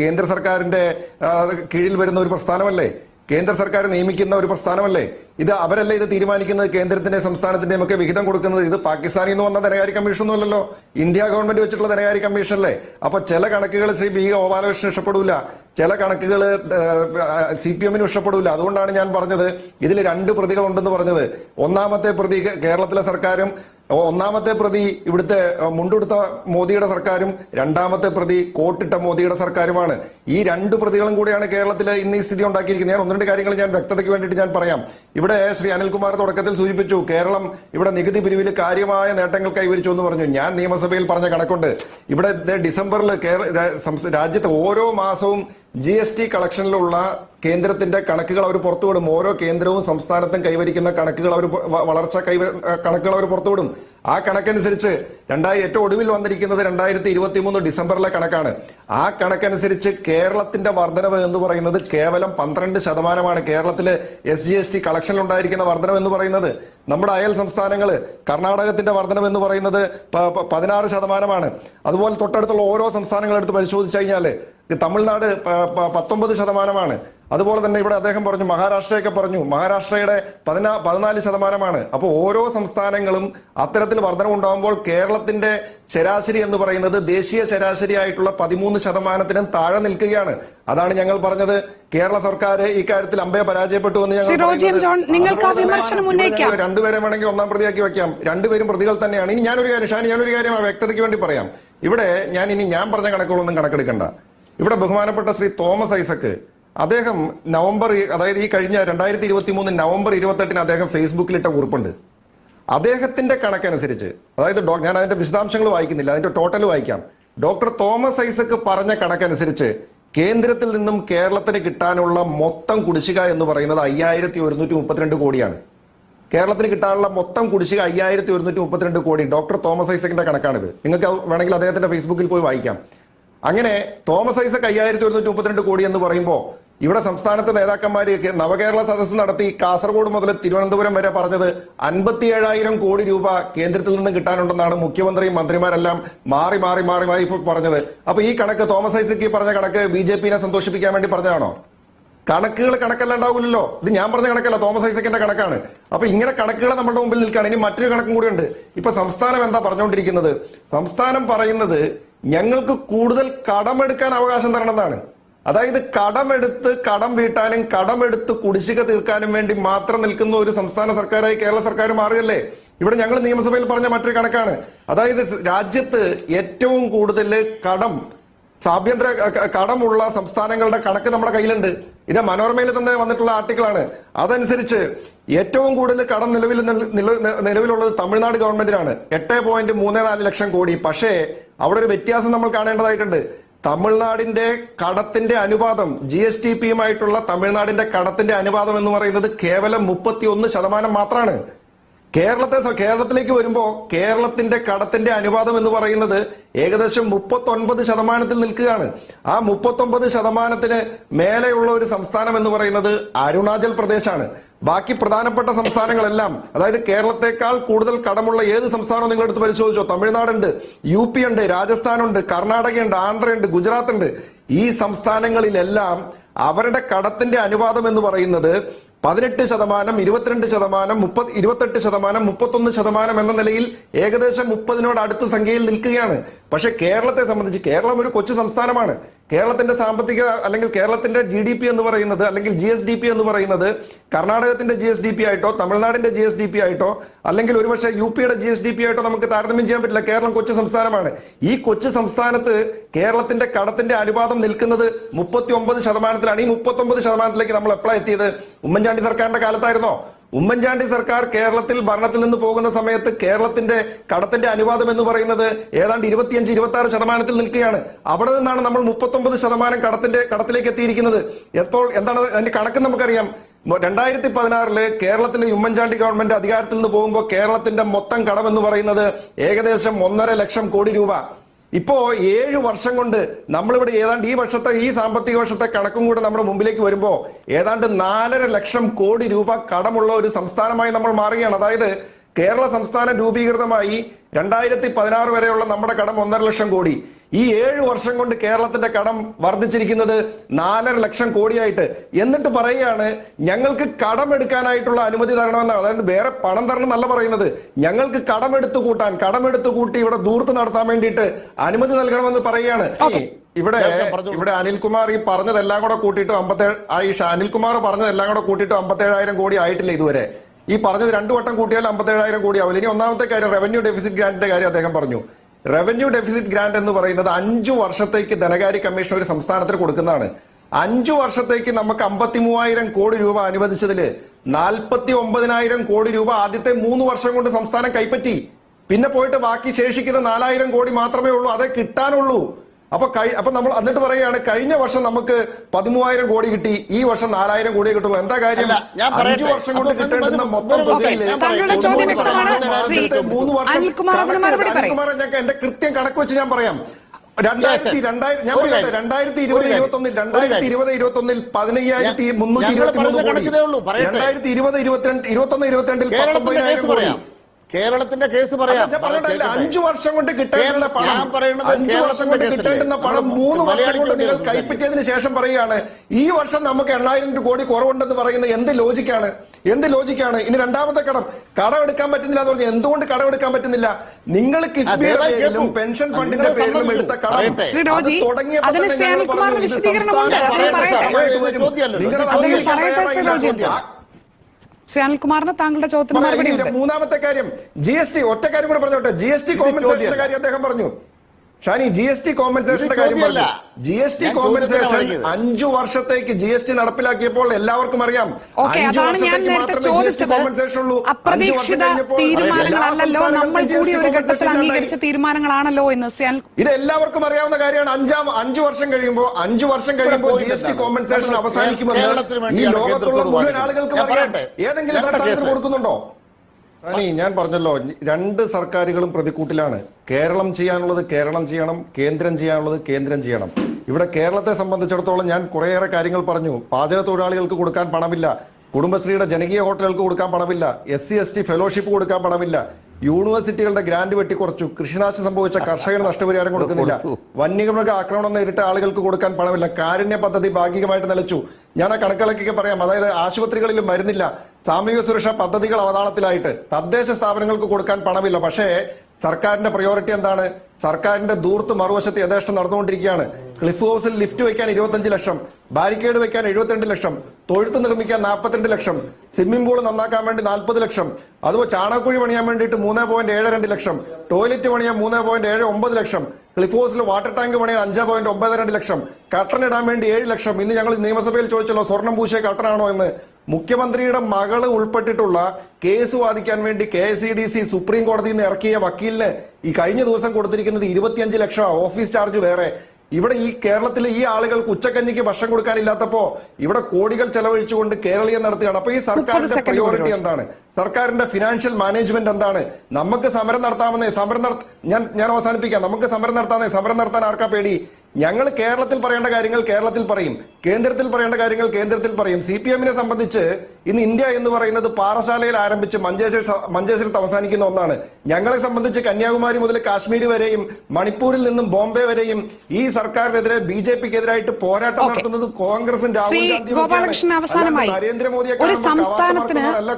കേന്ദ്ര സർക്കാരിന്റെ കീഴിൽ വരുന്ന ഒരു പ്രസ്ഥാനമല്ലേ? കേന്ദ്ര സർക്കാർ നിയമിക്കുന്ന ഒരു പ്രസ്ഥാനമല്ലേ? ഇത് അവരല്ലേ ഇത് തീരുമാനിക്കുന്നത്? കേന്ദ്രത്തിന്റെ സംസ്ഥാനത്തിന്റെയും ഒക്കെ വിഹിതം കൊടുക്കുന്നത് ഇത് പാകിസ്ഥാനിൽ നിന്ന് വന്ന ധനകാര്യ കമ്മീഷൻ ഒന്നുമല്ലല്ലോ ഇന്ത്യ ഗവൺമെന്റ് വെച്ചിട്ടുള്ള ധനകാര്യ കമ്മീഷനല്ലേ? അപ്പൊ ചില കണക്കുകൾ ശ്രീ ബി ഗോപാലകൃഷ്ണൻ ഇഷ്ടപ്പെടൂല. ചില കണക്കുകൾ സി പി എമ്മിന് ഇഷ്ടപ്പെടൂല. അതുകൊണ്ടാണ് ഞാൻ പറഞ്ഞത് ഇതിൽ രണ്ട് പ്രതികളുണ്ടെന്ന് പറഞ്ഞത്. ഒന്നാമത്തെ പ്രതി കേരളത്തിലെ സർക്കാരും ഒന്നാമത്തെ പ്രതി ഇവിടുത്തെ മുണ്ടുടുത്ത മോദിയുടെ സർക്കാരും രണ്ടാമത്തെ പ്രതി കോട്ടിട്ട മോദിയുടെ സർക്കാരുമാണ്. ഈ രണ്ട് പ്രതികളും കൂടിയാണ് കേരളത്തിൽ ഇന്ന് ഈ സ്ഥിതി ഉണ്ടാക്കിയിരിക്കുന്നത്. ഞാൻ ഒന്ന് രണ്ട് കാര്യങ്ങൾ ഞാൻ വ്യക്തതയ്ക്ക് വേണ്ടിയിട്ട് ഞാൻ പറയാം. ഇവിടെ ശ്രീ അനിൽകുമാർ തുടക്കത്തിൽ സൂചിപ്പിച്ചു കേരളം ഇവിടെ നികുതി പിരിവിൽ കാര്യമായ നേട്ടങ്ങൾ കൈവരിച്ചു എന്ന് പറഞ്ഞു. ഞാൻ നിയമസഭയിൽ പറഞ്ഞ കണക്കുണ്ട്. ഇവിടെ ഡിസംബറിൽ കേരള രാജ്യത്ത് ഓരോ മാസവും ജി എസ് ടി കളക്ഷനിലുള്ള കേന്ദ്രത്തിന്റെ കണക്കുകൾ അവർ പുറത്തുവിടും. ഓരോ കേന്ദ്രവും സംസ്ഥാനത്തും കൈവരിക്കുന്ന കണക്കുകൾ അവർ വളർച്ച കൈവ കണക്കുകൾ അവർ പുറത്തുവിടും. ആ കണക്കനുസരിച്ച് രണ്ടായി ഏറ്റവും ഒടുവിൽ വന്നിരിക്കുന്നത് രണ്ടായിരത്തി ഇരുപത്തി മൂന്ന് ഡിസംബറിലെ കണക്കാണ്. ആ കണക്കനുസരിച്ച് കേരളത്തിന്റെ വർധനവ് എന്ന് പറയുന്നത് കേവലം പന്ത്രണ്ട് ശതമാനമാണ്. കേരളത്തിലെ എസ് ജി എസ് ടി കളക്ഷനിൽ ഉണ്ടായിരിക്കുന്ന വർധനവ് എന്ന് പറയുന്നത് നമ്മുടെ അയൽ സംസ്ഥാനങ്ങൾ കർണാടകത്തിന്റെ വർധനവ് എന്ന് പറയുന്നത് പതിനാറ് ശതമാനമാണ്. അതുപോലെ തൊട്ടടുത്തുള്ള ഓരോ സംസ്ഥാനങ്ങളെടുത്ത് പരിശോധിച്ചു കഴിഞ്ഞാൽ തമിഴ്നാട് പത്തൊമ്പത് ശതമാനമാണ്. അതുപോലെ തന്നെ ഇവിടെ അദ്ദേഹം പറഞ്ഞു മഹാരാഷ്ട്രയൊക്കെ പറഞ്ഞു മഹാരാഷ്ട്രയുടെ പതിനാ പതിനാല് ശതമാനമാണ്. അപ്പോൾ ഓരോ സംസ്ഥാനങ്ങളും അത്തരത്തിൽ വർധനമുണ്ടാകുമ്പോൾ കേരളത്തിന്റെ ശരാശരി എന്ന് പറയുന്നത് ദേശീയ ശരാശരി ആയിട്ടുള്ള പതിമൂന്ന് ശതമാനത്തിനും താഴെ നിൽക്കുകയാണ്. അതാണ് ഞങ്ങൾ പറഞ്ഞത്. കേരള സർക്കാർ ഇക്കാര്യത്തിൽ അമ്പയെ പരാജയപ്പെട്ടു എന്ന് ഞങ്ങൾ രണ്ടുപേരെ വേണമെങ്കിൽ ഒന്നാം പ്രതിയാക്കി വെക്കാം. രണ്ടുപേരും പ്രതികൾ തന്നെയാണ്. ഇനി ഞാനൊരു കാര്യം ഷാനി ഞാനൊരു കാര്യം ആ വ്യക്തതയ്ക്ക് വേണ്ടി പറയാം. ഇവിടെ ഞാൻ ഇനി ഞാൻ പറഞ്ഞ കണക്കുകളൊന്നും കണക്കെടുക്കണ്ട. ഇവിടെ ബഹുമാനപ്പെട്ട ശ്രീ തോമസ് ഐസക്ക് അദ്ദേഹം നവംബർ അതായത് ഈ കഴിഞ്ഞ രണ്ടായിരത്തി ഇരുപത്തി മൂന്ന് നവംബർ ഇരുപത്തെട്ടിന് അദ്ദേഹം ഫേസ്ബുക്കിലിട്ട കുറിപ്പുണ്ട്. അദ്ദേഹത്തിന്റെ കണക്കനുസരിച്ച് അതായത് ഞാൻ അതിന്റെ വിശദാംശങ്ങൾ വായിക്കുന്നില്ല അതിന്റെ ടോട്ടൽ വായിക്കാം. ഡോക്ടർ തോമസ് ഐസക്ക് പറഞ്ഞ കണക്കനുസരിച്ച് കേന്ദ്രത്തിൽ നിന്നും കേരളത്തിന് കിട്ടാനുള്ള മൊത്തം കുടിശ്ശിക എന്ന് പറയുന്നത് അയ്യായിരത്തി ഒരുന്നൂറ്റി മുപ്പത്തിരണ്ട് കോടിയാണ്. കേരളത്തിന് കിട്ടാനുള്ള മൊത്തം കുടിശ്ശിക അയ്യായിരത്തി ഒരുന്നൂറ്റി മുപ്പത്തിരണ്ട് കോടി ഡോക്ടർ തോമസ് ഐസക്കിന്റെ കണക്കാണിത്. നിങ്ങൾക്ക് വേണമെങ്കിൽ അദ്ദേഹത്തിന്റെ ഫേസ്ബുക്കിൽ പോയി വായിക്കാം. അങ്ങനെ തോമസ് ഐസക് അയ്യായിരത്തി ഒരുന്നൂറ്റി മുപ്പത്തിരണ്ട് കോടി എന്ന് പറയുമ്പോൾ ഇവിടെ സംസ്ഥാനത്തെ നേതാക്കന്മാരെയൊക്കെ നവകേരള സദസ്സ് നടത്തി കാസർഗോഡ് മുതൽ തിരുവനന്തപുരം വരെ പറഞ്ഞത് അൻപത്തി ഏഴായിരം കോടി രൂപ കേന്ദ്രത്തിൽ നിന്ന് കിട്ടാനുണ്ടെന്നാണ് മുഖ്യമന്ത്രിയും മന്ത്രിമാരെല്ലാം മാറി മാറി മാറി മാറി ഇപ്പോൾ പറഞ്ഞത്. അപ്പൊ ഈ കണക്ക് തോമസ് ഐസക് ഈ പറഞ്ഞ കണക്ക് ബി ജെ പിനെ സന്തോഷിപ്പിക്കാൻ വേണ്ടി പറഞ്ഞതാണോ? കണക്കുകൾ കണക്കല്ല ഉണ്ടാവില്ലല്ലോ. ഇത് ഞാൻ പറഞ്ഞ കണക്കല്ല തോമസ് ഐസക്കിന്റെ കണക്കാണ്. അപ്പൊ ഇങ്ങനെ കണക്കുകൾ നമ്മുടെ മുമ്പിൽ നിൽക്കുകയാണ്. ഇനി മറ്റൊരു കണക്കും കൂടി ഉണ്ട്. ഇപ്പൊ സംസ്ഥാനം എന്താ പറഞ്ഞുകൊണ്ടിരിക്കുന്നത്? സംസ്ഥാനം പറയുന്നത് ഞങ്ങൾക്ക് കൂടുതൽ കടമെടുക്കാൻ അവകാശം തരണമെന്നാണ്. അതായത് കടമെടുത്ത് കടം വീട്ടാനും കടമെടുത്ത് കുടിശ്ശിക തീർക്കാനും വേണ്ടി മാത്രം നിൽക്കുന്ന ഒരു സംസ്ഥാന സർക്കാരായി കേരള സർക്കാർ മാറുകയല്ലേ ഇവിടെ ഞങ്ങൾ നിയമസഭയിൽ പറഞ്ഞ മറ്റൊരു കണക്കാണ്. അതായത് രാജ്യത്ത് ഏറ്റവും കൂടുതൽ കടം ക- കടമുള്ള സംസ്ഥാനങ്ങളുടെ കണക്ക് നമ്മുടെ കയ്യിലുണ്ട്. ഇത് മനോരമയിൽ തന്നെ വന്നിട്ടുള്ള ആർട്ടിക്കിളാണ്. അതനുസരിച്ച് ഏറ്റവും കൂടുതൽ കടം നിലവിൽ നിലവിലുള്ളത് തമിഴ്നാട് ഗവൺമെന്റിനാണ്. എട്ട് പോയിന്റ് മൂന്ന് നാല് ലക്ഷം കോടി. പക്ഷേ അവിടെ ഒരു വ്യത്യാസം നമ്മൾ കാണേണ്ടതായിട്ടുണ്ട്. തമിഴ്നാടിന്റെ കടത്തിന്റെ അനുപാതം ജി എസ് ടി പിയുമായിട്ടുള്ള തമിഴ്നാടിന്റെ കടത്തിന്റെ അനുപാതം എന്ന് പറയുന്നത് കേവലം മുപ്പത്തി ഒന്ന് ശതമാനം മാത്രമാണ് കേരളത്തെ കേരളത്തിലേക്ക് വരുമ്പോൾ കേരളത്തിന്റെ കടത്തിന്റെ അനുപാതം എന്ന് പറയുന്നത് ഏകദേശം മുപ്പത്തൊൻപത് ശതമാനത്തിൽ നിൽക്കുകയാണ്. ആ മുപ്പത്തൊമ്പത് ശതമാനത്തിന് മേലെയുള്ള ഒരു സംസ്ഥാനം എന്ന് പറയുന്നത് അരുണാചൽ പ്രദേശാണ്. ബാക്കി പ്രധാനപ്പെട്ട സംസ്ഥാനങ്ങളെല്ലാം അതായത് കേരളത്തെക്കാൾ കൂടുതൽ കടമുള്ള ഏത് സംസ്ഥാനവും നിങ്ങൾ എടുത്ത് പരിശോധിച്ചോ തമിഴ്നാടുണ്ട് യു പി ഉണ്ട് രാജസ്ഥാനുണ്ട് കർണാടകയുണ്ട് ആന്ധ്രയുണ്ട് ഗുജറാത്ത് ഉണ്ട് ഈ സംസ്ഥാനങ്ങളിലെല്ലാം അവരുടെ കടത്തിന്റെ അനുപാതം എന്ന് പറയുന്നത് പതിനെട്ട് ശതമാനം ഇരുപത്തിരണ്ട് ശതമാനം മുപ്പത് ഇരുപത്തെട്ട് ശതമാനം മുപ്പത്തൊന്ന് ശതമാനം എന്ന നിലയിൽ ഏകദേശം മുപ്പതിനോട് അടുത്ത സംഖ്യയിൽ നിൽക്കുകയാണ്. പക്ഷെ കേരളത്തെ സംബന്ധിച്ച് കേരളം ഒരു കൊച്ചു സംസ്ഥാനമാണ്. കേരളത്തിന്റെ സാമ്പത്തിക അല്ലെങ്കിൽ കേരളത്തിന്റെ ജി ഡി പി എന്ന് പറയുന്നത് അല്ലെങ്കിൽ ജി എസ് ഡി പി എന്ന് പറയുന്നത് കർണാടകത്തിന്റെ ജി എസ് ഡി പി ആയിട്ടോ തമിഴ്നാടിന്റെ ജി എസ് ഡി പി ആയിട്ടോ അല്ലെങ്കിൽ ഒരുപക്ഷെ യു പിയുടെ ജി എസ് ഡി പി ആയിട്ടോ നമുക്ക് താരതമ്യം ചെയ്യാൻ പറ്റില്ല. കേരളം കൊച്ചു സംസ്ഥാനമാണ്. ഈ കൊച്ചു സംസ്ഥാനത്ത് കേരളത്തിന്റെ കടത്തിന്റെ അനുപാതം നിൽക്കുന്നത് മുപ്പത്തി ഒമ്പത് ശതമാനത്തിലാണ്. ഈ മുപ്പത്തി ഒമ്പത് ശതമാനത്തിലേക്ക് നമ്മൾ എപ്പോഴാണ് എത്തിയത് ഉമ്മൻചാണ്ടി സർക്കാരിന്റെ കാലത്തായിരുന്നോ? ഉമ്മൻചാണ്ടി സർക്കാർ കേരളത്തിൽ ഭരണത്തിൽ നിന്ന് പോകുന്ന സമയത്ത് കേരളത്തിന്റെ കടത്തിന്റെ അനുവാദം എന്ന് പറയുന്നത് ഏതാണ്ട് ഇരുപത്തിയഞ്ച് ഇരുപത്തി ആറ് ശതമാനത്തിൽ നിൽക്കുകയാണ്. അവിടെ നിന്നാണ് നമ്മൾ മുപ്പത്തൊമ്പത് ശതമാനം കടത്തിന്റെ കടത്തിലേക്ക് എത്തിയിരിക്കുന്നത്. എപ്പോൾ എന്താണ് അതിന്റെ കണക്ക് നമുക്കറിയാം. രണ്ടായിരത്തി പതിനാറിൽ കേരളത്തിലെ ഉമ്മൻചാണ്ടി ഗവൺമെന്റ് അധികാരത്തിൽ നിന്ന് പോകുമ്പോൾ കേരളത്തിന്റെ മൊത്തം കടമെന്ന് പറയുന്നത് ഏകദേശം ഒന്നര ലക്ഷം കോടി രൂപ. ഇപ്പോ ഏഴ് വർഷം കൊണ്ട് നമ്മളിവിടെ ഏതാണ്ട് ഈ വർഷത്തെ ഈ സാമ്പത്തിക വർഷത്തെ കണക്കും കൂടെ നമ്മുടെ മുമ്പിലേക്ക് വരുമ്പോൾ ഏതാണ്ട് നാലര ലക്ഷം കോടി രൂപ കടമുള്ള ഒരു സംസ്ഥാനമായി നമ്മൾ മാറുകയാണ്. അതായത് കേരള സംസ്ഥാനം രൂപീകൃതമായി രണ്ടായിരത്തി പതിനാറ് വരെയുള്ള നമ്മുടെ കടം ഒന്നര ലക്ഷം കോടി. ഈ ഏഴ് വർഷം കൊണ്ട് കേരളത്തിന്റെ കടം വർദ്ധിച്ചിരിക്കുന്നത് നാലര ലക്ഷം കോടിയായിട്ട്. എന്നിട്ട് പറയുകയാണ് ഞങ്ങൾക്ക് കടം കടമെടുക്കാനായിട്ടുള്ള അനുമതി തരണമെന്നാണ്. അതായത് വേറെ പണം തരണം എന്നല്ല പറയുന്നത്. ഞങ്ങൾക്ക് കടമെടുത്ത് കൂട്ടാൻ കടമെടുത്ത് കൂട്ടി ഇവിടെ ദൂർത്ത് നടത്താൻ വേണ്ടിയിട്ട് അനുമതി നൽകണമെന്ന് പറയുകയാണ്. ഈ ഇവിടെ ഇവിടെ അനിൽകുമാർ ഈ പറഞ്ഞതെല്ലാം കൂടെ കൂട്ടിയിട്ട് അമ്പത്തേഴ് ആയിഷ അനിൽകുമാർ പറഞ്ഞതെല്ലാം കൂടെ കൂട്ടിയിട്ട് അമ്പത്തേഴായിരം കോടി ആയിട്ടില്ല ഇതുവരെ? ഈ പറഞ്ഞത് രണ്ടു വട്ടം കൂട്ടിയാൽ അമ്പത്തേഴായിരം കോടി ആവില്ല ഇനി ഒന്നാമത്തെ കാര്യം റവന്യൂ ഡെഫിസിറ്റ് ഗ്രാൻഡിന്റെ കാര്യം അദ്ദേഹം പറഞ്ഞു. റവന്യൂ ഡെഫിസിറ്റ് ഗ്രാന്റ് എന്ന് പറയുന്നത് അഞ്ചു വർഷത്തേക്ക് ധനകാര്യ കമ്മീഷൻ ഒരു സംസ്ഥാനത്തിന് കൊടുക്കുന്നതാണ്. അഞ്ചു വർഷത്തേക്ക് നമുക്ക് അമ്പത്തി മൂവായിരം കോടി രൂപ അനുവദിച്ചതിൽ നാൽപ്പത്തി ഒമ്പതിനായിരം കോടി രൂപ ആദ്യത്തെ മൂന്ന് വർഷം കൊണ്ട് സംസ്ഥാനം കൈപ്പറ്റി. പിന്നെ പോയിട്ട് ബാക്കി ശേഷിക്കുന്ന നാലായിരം കോടി മാത്രമേ ഉള്ളൂ അതേ കിട്ടാനുള്ളൂ. അപ്പൊ കഴി- അപ്പൊ നമ്മൾ എന്നിട്ട് പറയുകയാണ് കഴിഞ്ഞ വർഷം നമുക്ക് പതിമൂവായിരം കോടി കിട്ടി ഈ വർഷം നാലായിരം കോടി കിട്ടുള്ളൂ. എന്താ കാര്യം? അഞ്ചു വർഷം കൊണ്ട് കിട്ടേണ്ടുന്ന മതി, മൊത്തം മതി, തുകയിൽ മൂന്ന് വർഷം അനിൽകുമാർ ഞാൻ എന്റെ കൃത്യം കണക്ക് വെച്ച് ഞാൻ പറയാം. രണ്ടായിരത്തി. രണ്ടായിരം ഞാൻ പറയാം പറയട്ടെ രണ്ടായിരത്തി ഇരുപത് ഇരുപത്തി ഒന്നിൽ രണ്ടായിരത്തി ഇരുപത് ഇരുപത്തി ഒന്നിൽ പതിനയ്യായിരത്തി മുന്നൂറ്റി ഇരുപത്തി മൂന്ന് പറഞ്ഞ കോടി. രണ്ടായിരത്തി ഇരുപത് ഇരുപത്തിരണ്ട് ഇരുപത്തി ഒന്ന് ഇരുപത്തിരണ്ടിൽ പത്തൊമ്പതിനായിരം കോടി. കേരളത്തിന്റെ കേസ് പറയാം. ഞാൻ പറഞ്ഞിട്ടല്ല. അഞ്ചു വർഷം കൊണ്ട് കിട്ടേണ്ടുന്ന പണം അഞ്ചു വർഷം കൊണ്ട് കിട്ടേണ്ടുന്ന പണം മൂന്ന് വർഷം കൊണ്ട് നിങ്ങൾ കൈപ്പറ്റിയതിന് ശേഷം പറയുകയാണ്. ഈ വർഷം നമുക്ക് എണ്ണായിരം കോടി കുറവുണ്ടെന്ന് പറയുന്നത് എന്ത് ലോജിക്കാണ്? എന്ത് ലോജിക്കാണ്? ഇനി രണ്ടാമത്തെ കടം. കടം എടുക്കാൻ പറ്റുന്നില്ല എന്ന് പറഞ്ഞാൽ എന്തുകൊണ്ട് കടം എടുക്കാൻ പറ്റുന്നില്ല? നിങ്ങൾ കിഫ്ബിയുടെ പേരിലും പെൻഷൻ ഫണ്ടിന്റെ പേരിലും എടുത്ത കടം. തുടങ്ങിയപ്പോൾ തന്നെ അനിൽകുമാറിന് പറഞ്ഞു, ഇത് സംസ്ഥാന. നിങ്ങളത് അംഗീകരിക്കാൻ തയ്യാറായില്ല. ശ്രീ അനിൽകുമാറിന് താങ്കളുടെ ചോദ്യത്തിന് മൂന്നാമത്തെ കാര്യം ജി എസ് ടി ഒറ്റ കാര്യം കൂടെ പറഞ്ഞോട്ടെ. ജി എസ് ടി കോമ്പൻസേഷന്റെ കാര്യം അദ്ദേഹം പറഞ്ഞു. ഷാനി ജി എസ് ടി കോമ്പൻസേഷന്റെ കാര്യം പറഞ്ഞു. ജി എസ് ടി കോമ്പൻസേഷൻ അഞ്ചു വർഷത്തേക്ക് ജി എസ് ടി നടപ്പിലാക്കിയപ്പോൾ എല്ലാവർക്കും അറിയാം. അഞ്ചു വർഷത്തേക്ക് മാത്രമേ ജി എസ് ടി കോമ്പൻസേഷൻ ഉള്ളൂ. അഞ്ചു വർഷം കഴിഞ്ഞപ്പോൾ ഇത് എല്ലാവർക്കും അറിയാവുന്ന കാര്യമാണ്. അഞ്ചാം അഞ്ചു വർഷം കഴിയുമ്പോൾ അഞ്ചു വർഷം കഴിയുമ്പോൾ ജി എസ് ടി കോമ്പൻസേഷൻ അവസാനിക്കുമെന്ന് ഈ ലോകത്തുള്ള മുഴുവൻ ആളുകൾക്ക് അറിയാം. ഏതെങ്കിലും സംസ്ഥാനത്തിന് കൊടുക്കുന്നുണ്ടോ? അനി ഞാൻ പറഞ്ഞല്ലോ രണ്ട് സർക്കാരുകളും പ്രതിക്കൂട്ടിലാണ്. കേരളം ചെയ്യാനുള്ളത് കേരളം ചെയ്യണം കേന്ദ്രം ചെയ്യാനുള്ളത് കേന്ദ്രം ചെയ്യണം. ഇവിടെ കേരളത്തെ സംബന്ധിച്ചിടത്തോളം ഞാൻ കുറേയേറെ കാര്യങ്ങൾ പറഞ്ഞു. പാചക തൊഴിലാളികൾക്ക് കൊടുക്കാൻ പണമില്ല. കുടുംബശ്രീയുടെ ജനകീയ ഹോട്ടലുകൾക്ക് കൊടുക്കാൻ പണമില്ല. S C S T fellowship കൊടുക്കാൻ പണമില്ല. യൂണിവേഴ്സിറ്റികളുടെ ഗ്രാന്റ് വെട്ടിക്കുറച്ചു കൃഷിനാശം സംഭവിച്ച കർഷകന് നഷ്ടപരിഹാരം കൊടുക്കുന്നില്ല. വന്യമൃഗ ആക്രമണം നേരിട്ട ആളുകൾക്ക് കൊടുക്കാൻ പണമില്ല. കാരുണ്യ പദ്ധതി ഭാഗികമായിട്ട് നിലച്ചു. ഞാൻ ആ കണക്കുകളൊക്കെ പറയാം. അതായത് ആശുപത്രികളിലും മരുന്നില്ല. സാമൂഹിക സുരക്ഷാ പദ്ധതികൾ അവതാളത്തിലായിട്ട്. തദ്ദേശ സ്ഥാപനങ്ങൾക്ക് കൊടുക്കാൻ പണമില്ല. പക്ഷേ സർക്കാരിന്റെ പ്രയോറിറ്റി എന്താണ്? സർക്കാരിന്റെ ദൂർത്ത് മറുവശത്ത് യഥേഷ്ടം നടന്നുകൊണ്ടിരിക്കുകയാണ്. ക്ലിഫ് ഹൗസിൽ ലിഫ്റ്റ് വയ്ക്കാൻ ഇരുപത്തഞ്ച് ലക്ഷം ബാരിക്കേഡ് വയ്ക്കാൻ എഴുപത്തിരണ്ട് ലക്ഷം തൊഴുത്ത് നിർമ്മിക്കാൻ നാൽപ്പത്തിരണ്ട് ലക്ഷം സ്വിമ്മിംഗ് പൂൾ നന്നാക്കാൻ വേണ്ടി നാൽപ്പത് ലക്ഷം അതുപോലെ ചാണകക്കുഴി പണിയാൻ വേണ്ടിയിട്ട് മൂന്ന് പോയിന്റ് ഏഴ് രണ്ട് ലക്ഷം ടോയ്ലറ്റ് പണിയാൻ മൂന്ന് പോയിന്റ് ഏഴ് ഒമ്പത് ലക്ഷം ക്ലിഫ് ഹൗസിൽ വാട്ടർ ടാങ്ക് പണിയാൻ അഞ്ച് പോയിന്റ് ഒമ്പത് രണ്ട് ലക്ഷം കട്ടൺ ഇടാൻ വേണ്ടി ഏഴ് ലക്ഷം. ഇന്ന് ഞങ്ങൾ നിയമസഭയിൽ ചോദിച്ചല്ലോ സ്വർണം പൂശിയ കട്ടണാണോ എന്ന്. മുഖ്യമന്ത്രിയുടെ മകൾ ഉൾപ്പെട്ടിട്ടുള്ള കേസ് വാദിക്കാൻ വേണ്ടി K S E D C supreme കോടതിയിൽ നിന്ന് ഇറക്കിയ വക്കീലിന് ഈ കഴിഞ്ഞ ദിവസം കൊടുത്തിരിക്കുന്നത് ഇരുപത്തിയഞ്ച് ലക്ഷം ഓഫീസ് ചാർജ് വേറെ. ഇവിടെ ഈ കേരളത്തിൽ ഈ ആളുകൾക്ക് ഉച്ചക്കഞ്ഞിക്ക് ഭക്ഷണം കൊടുക്കാനില്ലാത്തപ്പോ ഇവിടെ കോടികൾ ചെലവഴിച്ചുകൊണ്ട് കേരളീയം നടത്തുകയാണ്. അപ്പൊ ഈ സർക്കാരിന്റെ പ്രയോറിറ്റി എന്താണ്? സർക്കാരിന്റെ ഫിനാൻഷ്യൽ മാനേജ്മെന്റ് എന്താണ്? നമുക്ക് സമരം നടത്താമെന്നേ സമരം നട ഞാൻ ഞാൻ അവസാനിപ്പിക്കാം. നമുക്ക് സമരം നടത്താമെന്നേ സമരം നടത്താൻ ആർക്കാ പേടി? ഞങ്ങൾ കേരളത്തിൽ പറയേണ്ട കാര്യങ്ങൾ കേരളത്തിൽ പറയും കേന്ദ്രത്തിൽ പറയേണ്ട കാര്യങ്ങൾ കേന്ദ്രത്തിൽ പറയും സി പി എമ്മിനെ സംബന്ധിച്ച് ഇന്ന് ഇന്ത്യ എന്ന് പറയുന്നത് പാറശാലയിൽ ആരംഭിച്ച് മഞ്ചേശ്വര മഞ്ചേശ്വരത്ത് അവസാനിക്കുന്ന ഒന്നാണ് ഞങ്ങളെ സംബന്ധിച്ച് കന്യാകുമാരി മുതൽ കാശ്മീർ വരെയും മണിപ്പൂരിൽ നിന്നും ബോംബെ വരെയും ഈ സർക്കാരിനെതിരെ ബി ജെ പിക്ക് എതിരായിട്ട് പോരാട്ടം. നടത്തുന്നത് കോൺഗ്രസും രാഹുൽ ഗാന്ധിയും ഗോപാലകൃഷ്ണൻ ഒക്കെയാണ്. അവസാനമായി അല്ലാതെ നരേന്ദ്രമോദിയെ ഒരു കാണുമ്പോൾ